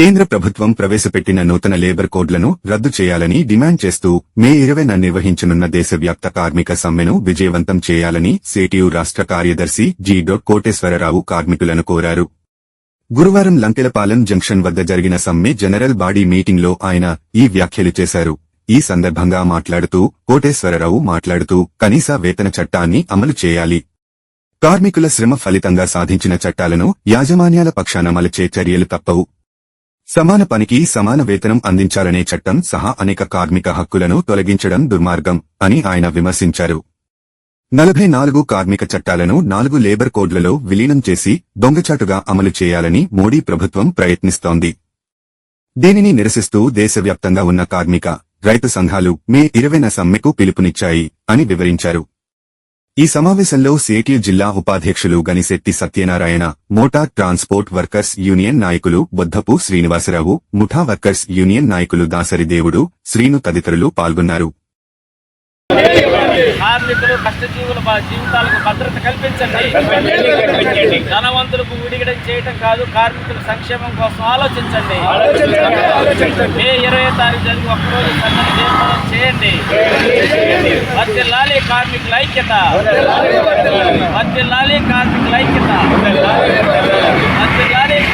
కేంద్ర ప్రభుత్వం ప్రవేశపెట్టిన నూతన లేబర్ కోడ్లను రద్దు చేయాలని డిమాండ్ చేస్తూ మే ఇరవైన నిర్వహించనున్న దేశవ్యాప్త కార్మిక సమ్మెను విజయవంతం చేయాలని సేటియు రాష్ట్ర కార్యదర్శి జి డొట్ కోటేశ్వరరావు కార్మికులను కోరారు. గురువారం లంకెలపాలెం జంక్షన్ వద్ద జరిగిన సమ్మె జనరల్ బాడీ మీటింగ్లో ఆయన ఈ వ్యాఖ్యలు చేశారు. ఈ సందర్భంగా మాట్లాడుతూ కోటేశ్వరరావు మాట్లాడుతూ కనీస వేతన చట్టాన్ని అమలు చేయాలి. కార్మికుల శ్రమ ఫలితంగా సాధించిన చట్టాలను యాజమాన్యాల పక్షాన మలచే చర్యలు తప్పవు. సమాన పనికి సమాన వేతనం అందించాలనే చట్టం సహా అనేక కార్మిక హక్కులను తొలగించడం దుర్మార్గం అని ఆయన విమర్శించారు. నలభై నాలుగు కార్మిక చట్టాలను నాలుగు లేబర్ కోడ్లలో విలీనం చేసి దొంగచాటుగా అమలు చేయాలని మోడీ ప్రభుత్వం ప్రయత్నిస్తోంది. దీనిని నిరసిస్తూ దేశవ్యాప్తంగా ఉన్న కార్మిక రైతు సంఘాలు మే ఇరవైన సమ్మెకు పిలుపునిచ్చాయి అని వివరించారు. ఈ సమావేశంలో సేటియు జిల్లా ఉపాధ్యక్షులు Ganisetti Satyanarayana motor transport workers union నాయకులు బొద్దపు శ్రీనివాసరావు ముఠా వర్కర్స్ యూనియన్ నాయకులు దాసరి దేవుడు శ్రీను తదితరులు పాల్గొన్నారు. కార్మికులు కష్టజీవుల జీవితాలకు భద్రత కల్పించండి. ధనవంతులకు విడిగడం చేయటం కాదు కార్మికుల సంక్షేమం కోసం ఆలోచించండి. మే ఇరవై తారీఖు జరిగి ఒక్కరోజు చేయండి. వర్తిల్లాలి కార్మికుల ఐక్యత వర్తిల్లాలి కార్మికుల ఐక్యత వర్తిల్లాలి కార్మికుల ఐక్యత